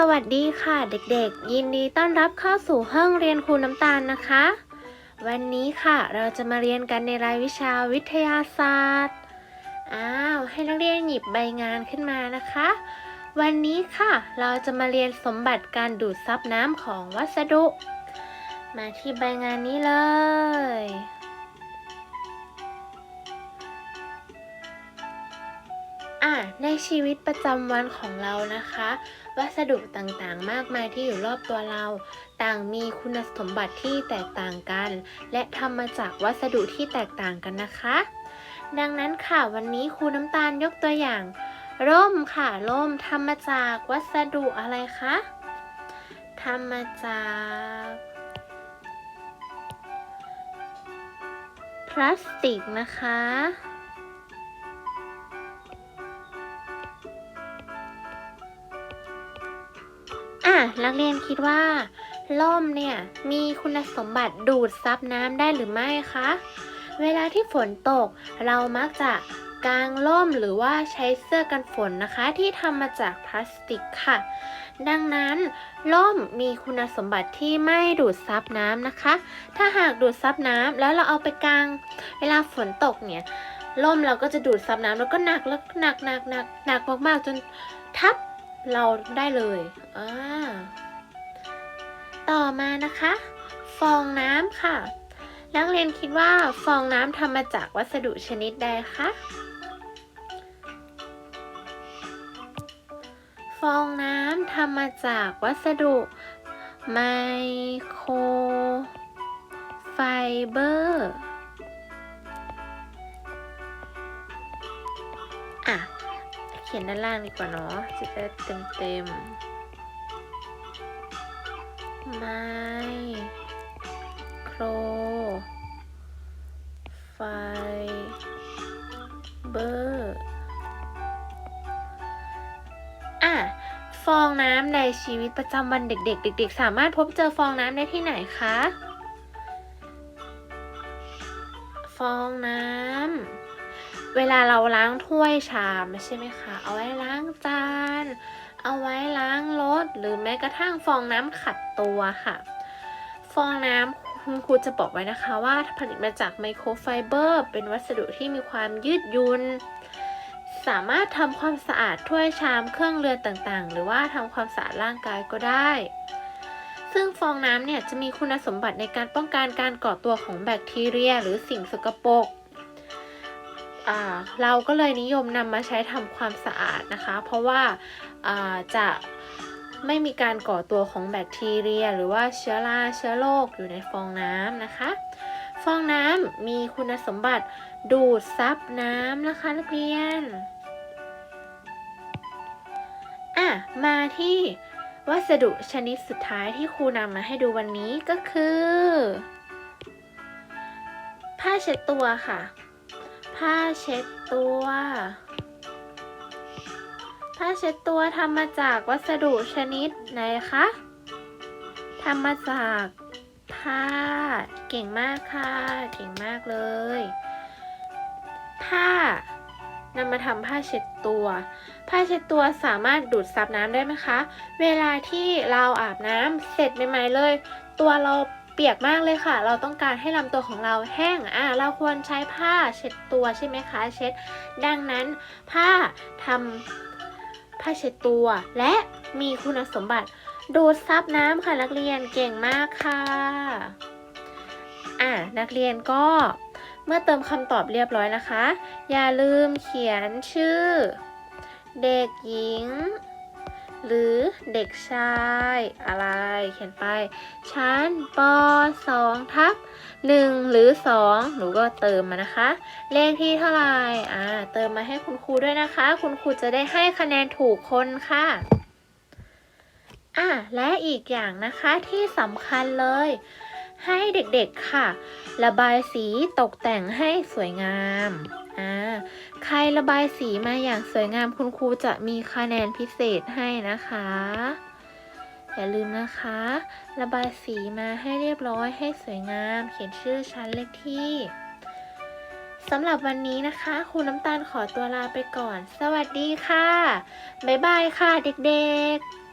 สวัสดีค่ะเด็กๆ ยินดีต้อนรับเข้าสู่ห้องเรียนครูน้ำตาลนะคะ วันนี้ค่ะเราจะมาเรียนกันในรายวิชาวิทยาศาสตร์อ้าวให้นักเรียนหยิบใบงานขึ้นมานะคะ วันนี้ค่ะเราจะมาเรียนสมบัติการดูดซับน้ำของวัสดุ มาที่ใบงานนี้เลย อะในชีวิตประจำวันของเรานะคะ วัสดุต่างๆ มากมายที่อยู่รอบตัวเรา ต่างมีคุณสมบัติที่แตกต่างกัน และทำมาจากวัสดุที่แตกต่างกันนะคะ ดังนั้นค่ะวันนี้ครูน้ำตาลยกตัวอย่าง ร่มค่ะร่มทำมาจากวัสดุอะไรคะทำมาจากพลาสติกนะคะ นักเรียนคิดว่าล่มเนี่ยมีคุณสมบัติดูดซับน้ำได้หรือไม่คะ เวลาที่ฝนตก เรามักจะกางร่มหรือว่าใช้เสื้อกันฝนนะคะ ที่ทำมาจากพลาสติกค่ะ ดังนั้นร่มมีคุณสมบัติที่ไม่ดูดซับน้ำนะคะ ถ้าหากดูดซับน้ำแล้วเราเอาไปกาง เวลาฝนตกเนี่ยร่มเราก็จะดูดซับน้ำแล้วก็หนักแล้วหนักหนักหนักหนักมากๆจนทับ เราได้เลยอ่าต่อมานะคะ ฟองน้ำค่ะ นักเรียนคิดว่าฟองน้ำทำมาจากวัสดุชนิดใดคะฟองน้ำทำมาจากวัสดุไมโครไฟเบอร์ อะ เขียนด้านล่างดีกว่าเนาะจะได้เต็มเต็มไม้โคร ไฟ เบอร์อะฟองน้ำในชีวิตประจำวันเด็ก ๆ เด็ก ๆ สามารถพบเจอฟองน้ำได้ที่ไหนคะ ฟองน้ำ เวลาเราล้างถ้วยชามใช่ไหมคะ เอาไว้ล้างจาน เอาไว้ล้างรถ หรือแม้กระทั่งฟองน้ำขัดตัวค่ะ ฟองน้ำคุณครูจะบอกไว้นะคะว่าผลิตมาจากไมโครไฟเบอร์ เป็นวัสดุที่มีความยืดหยุ่นสามารถทำความสะอาดถ้วยชามเครื่องเรือนต่างๆ หรือว่าทำความสะอาดร่างกายก็ได้ ซึ่งฟองน้ำเนี่ยจะมีคุณสมบัติในการป้องกันการก่อตัวของแบคทีเรีย หรือสิ่งสกปรก เราก็เลยนิยมนำมาใช้ทำความสะอาดนะคะ เพราะว่าาจะไม่มีการก่อตัวของแบคทีเรีย หรือว่าเชื้อราเชื้อโรคอยู่ในฟองน้ำนะคะ ฟองน้ำมีคุณสมบัติดูดซับน้ำนะคะนักเรียนอะมาที่วัสดุชนิดสุดท้ายที่ครูนำมาให้ดูวันนี้ก็คือ ผ้าเช็ดตัวค่ะ ผ้าเช็ดตัว ผ้าเช็ดตัวทำมาจากวัสดุชนิดไหนคะทำมาจากผ้า เก่งมากค่ะ เก่งมากเลย ผ้านำมาทำผ้าเช็ดตัว ผ้าเช็ดตัวสามารถดูดซับน้ำได้ไหมคะ เวลาที่เราอาบน้ำเสร็จใหม่ๆเลย ตัวเรา เปียกมากเลยค่ะ เราต้องการให้ลำตัวของเราแห้ง อะเราควรใช้ผ้าเช็ดตัวใช่ไหมคะ เช็ด ดังนั้นผ้าทำผ้าเช็ดตัว และมีคุณสมบัติดูดซับน้ำค่ะนักเรียนเก่งมากค่ะ อะนักเรียนก็เมื่อเติมคำตอบเรียบร้อยนะคะ อย่าลืมเขียนชื่อ เด็กหญิง หรือเด็กชายอะไร เขียนไป ชั้นป 2 ทับ1หรือ 2 หนูก็เติมมานะคะ เลขที่เท่าไหร่อ่าเติมมาให้คุณครูด้วยนะคะ คุณครูจะได้ให้คะแนนถูกคนค่ะอะและอีกอย่างนะคะที่สำคัญเลย ให้เด็กๆค่ะ ระบายสีตกแต่งให้สวยงาม อ่าใครระบายสีมาอย่างสวยงามคุณครูจะมีคะแนนพิเศษให้นะคะ อย่าลืมนะคะ ระบายสีมาให้เรียบร้อยให้สวยงาม เขียนชื่อชั้นเลขที่สำหรับวันนี้นะคะครูน้ำตาลขอตัวลาไปก่อน สวัสดีค่ะ บ๊ายบายค่ะเด็กๆ